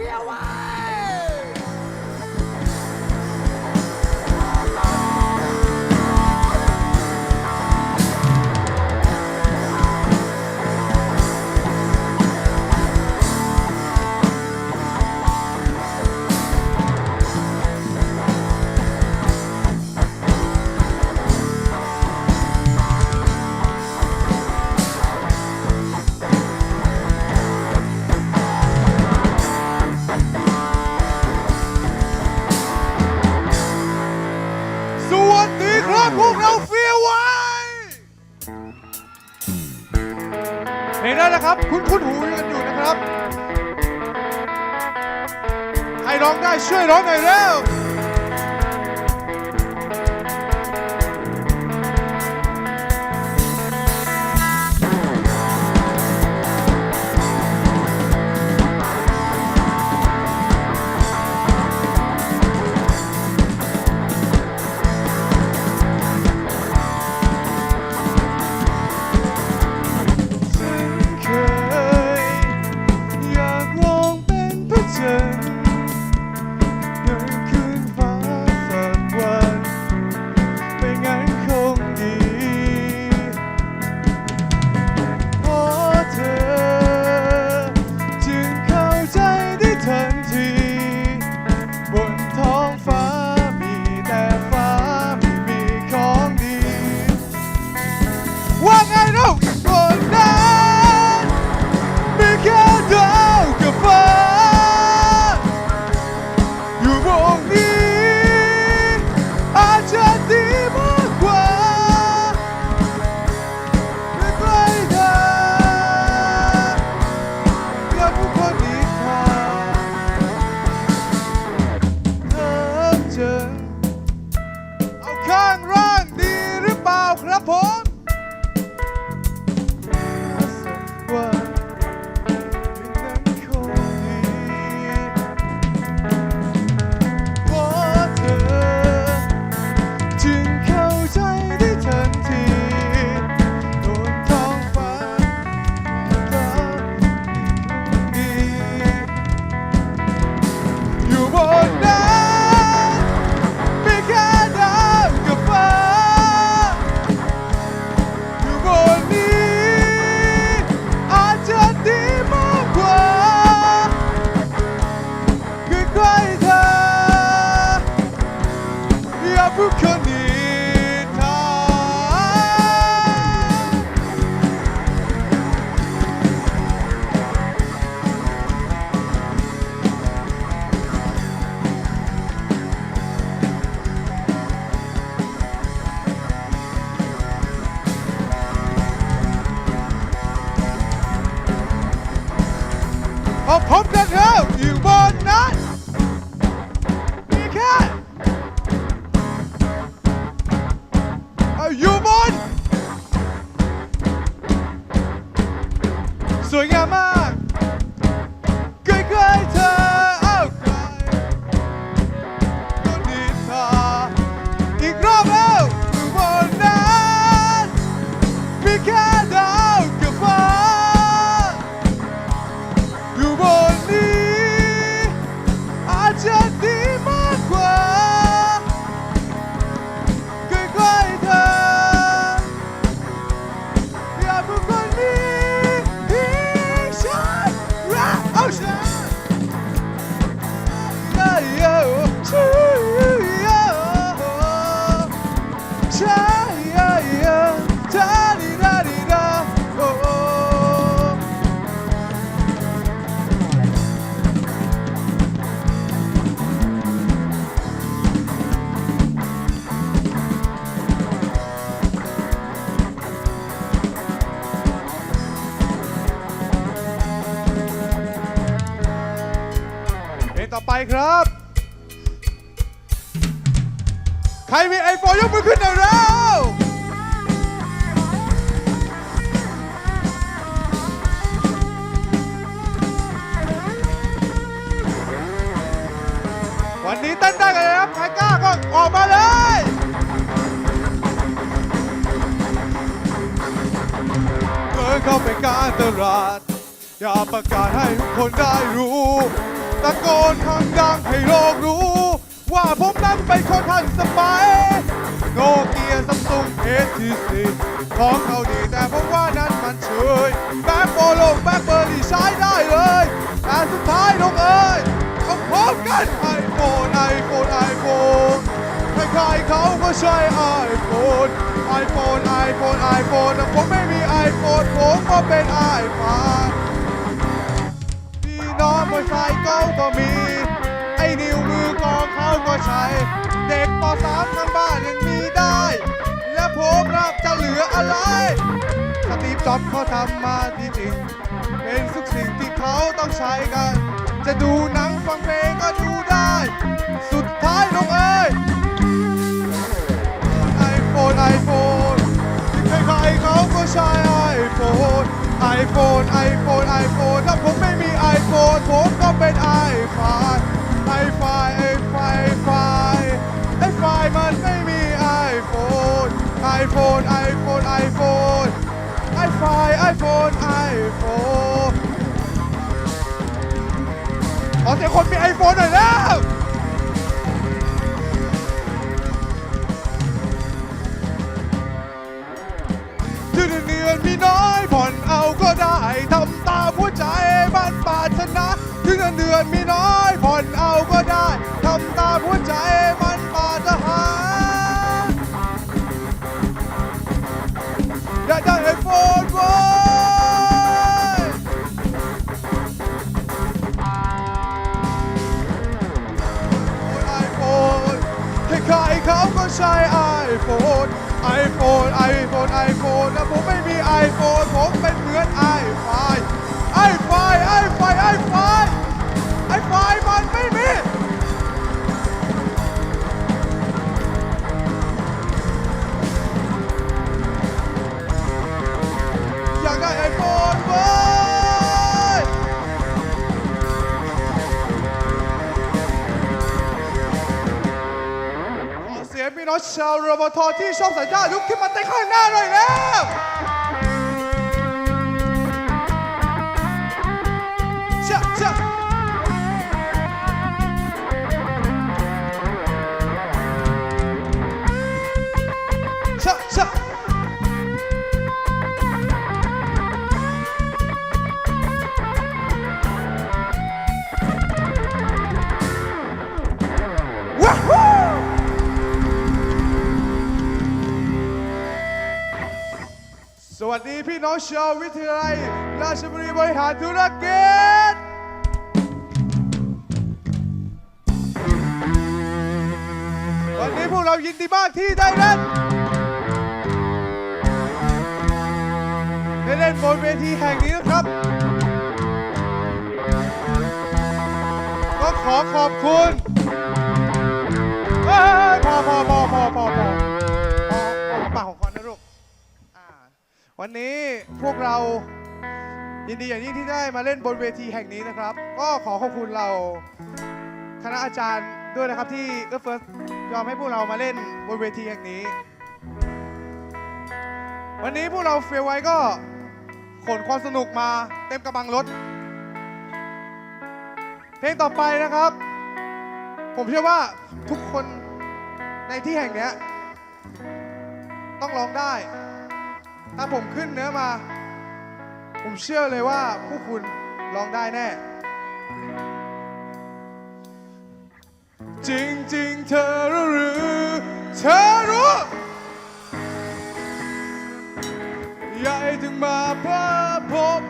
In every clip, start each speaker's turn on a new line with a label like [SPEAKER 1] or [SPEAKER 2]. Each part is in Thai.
[SPEAKER 1] 不要哇 ครับ คุณคุณหูกันอยู่นะครับ ใครร้องได้ช่วยร้องหน่อยเร็ว ครับ ใครมีไอโฟนยกมือขึ้นหน่อยแล้ววันนี้เต้นได้กันเลยครับใครกล้าก็ออกมาเลยเดินเข้าไปการตลาด อย่าประกาศให้ทุกคนได้รู้ ตะโกนคำดังให้โลกรู้ ว่าผมนั้นเป็นคนทันสมัย โนเกียซัมซุงเอทีซีของเขาดีแต่ผมว่านั้นมันเฉยแบ็คโฟลงแบ็คเบอร์ที่ใช้ได้เลย แต่สุดท้ายลงเอ้ยต้องพร้อมกันไอโฟนไอโฟนไอโฟนใครๆเขาก็ใช้ไอโฟนไอโฟนไอโฟนไอโฟนแต่ผมไม่มีไอโฟนผมก็เป็นไอโฟน น้องมอเตอร์ไซค์ก็ก็มี ไอ้นิ้วมือกองเขาก็ใช้ เด็กป .3 ทั้งบ้านยังมีได้ และผมรับจะเหลืออะไร สตีฟจ็อบเขาทำมาที่จริง เป็นทุกสิ่งที่เขาต้องใช้กัน จะดูหนังฟังเพลงก็ดูได้ สุดท้ายลงเอ้ยไอโฟนไอโฟนใครๆเขาก็ใช้ไอโฟนไอโฟนไอโฟน ผมก็เป็นไอไฟไอไฟไอไฟไฟไอไฟมันไม่มีไอโฟนไอโฟนไอโฟนไอโฟนไอไฟไอโฟนไอโฟนขอเสียงคนมีไอโฟนหน่อยแล้ว นมีน้อยผ่อนเอาก็ได้ทำตามหัวใจมันปรารถนาอยากได้ไอโฟนเว้ยไอโฟนใครๆเขาก็ใช้ไอโฟนไอโฟนไอโฟนไอโฟนแล้วผมไม่มีไอโฟนผมเป็นเหมือนไอไฟ กได้ไอโฟนเว้ยขอเสียงพี่น้องชาวรบทที่ชอบสัญญาลุกขึ้นมาเต้นข้างหน้าหน่อยแล้ว เชะเชะเชะเชะ วัสดีพี่น้องชาววิทยาลัย ราชบุรีบริหารธุรกิจ วันนี้พวกเรายินดีมากที่ได้เล่นได้เล่นบนเวทีแห่งนี้นะครับ ก็ขอขอบคุณพอพอพอพอพอ วันนี้พวกเรายินดีอย่างยิ่งที่ได้มาเล่นบนเวทีแห่งนี้นะครับ ก็ขอขอบคุณเราคณะอาจารย์ด้วยนะครับที่เอื้อเฟิร์สยอมให้พวกเรามาเล่นบนเวทีแห่งนี้ วันนี้พวกเราเฟียไว้ก็ขนความสนุกมาเต็มกระบังรถ เพลงต่อไปนะครับ ผมเชื่อว่าทุกคนในที่แห่งนี้ต้องร้องได้ ถ้าผมขึ้นเนื้อมา ผมเชื่อเลยว่าผู้คุณร้องได้แน่ จริง ๆ เธอรู้หรือ เธอรู้ใหญ่ถึงมาเพื่อผม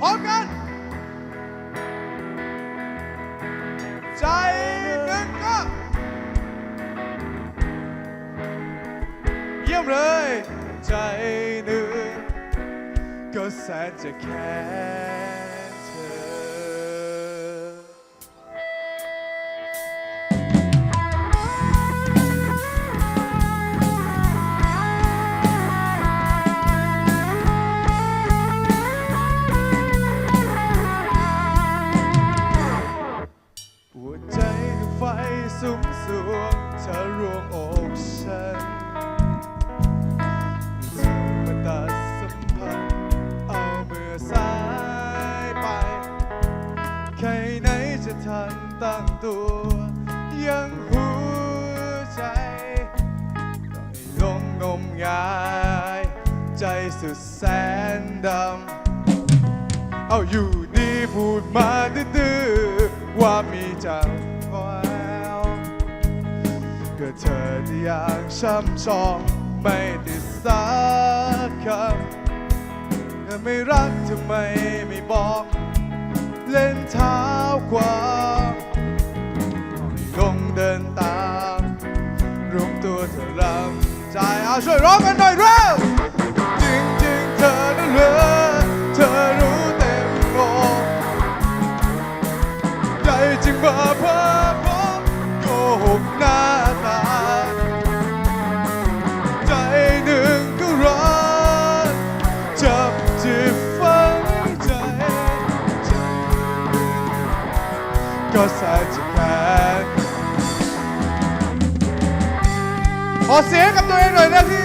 [SPEAKER 1] พร้อมกัน ใจหนึ่งก็เยี่ยมเลย ใจหนึ่ง ก็แสนจะแค่เธอ หัวใจถูกไฟสุมสวงเธอรวงอกฉัน ตัว ยังหัวใจลอยลงงมงาย ใจสุดแสนดำ เอาอยู่ดีพูดมาดื้อว่ามีจังแล้วก็เธอที่ยังช้ำชองไม่ติดสักคำเธอไม่รักทำไมไม่บอก เล่นเท้าความ เดินตามรวมตัวเธอรำใจเอาช่วยร้องกันหน่อยเร็ว ขอเสียงกับตัวเองหน่อยนะพี่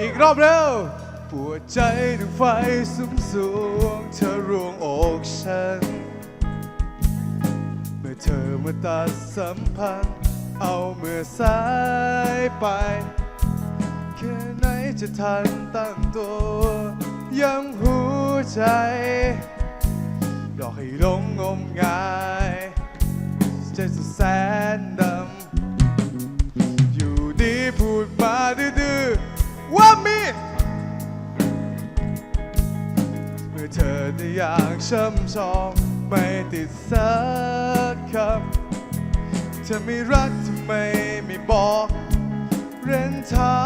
[SPEAKER 1] อีกรอบเร็ว ปวใจดังไฟสุมสวงเธอรวงอกฉัน เมื่อเธอมาตัดสัมพันธ์ เอาเมื่อสายไปแค่ไหนจะทันตั้งตัว ยังหัวใจรอให้หลงงมงายใจสุดแส ช้ำชองไม่ติดสักคำเธอไม่รักทำไมไม่บอก เร้นเท้า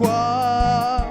[SPEAKER 1] ความ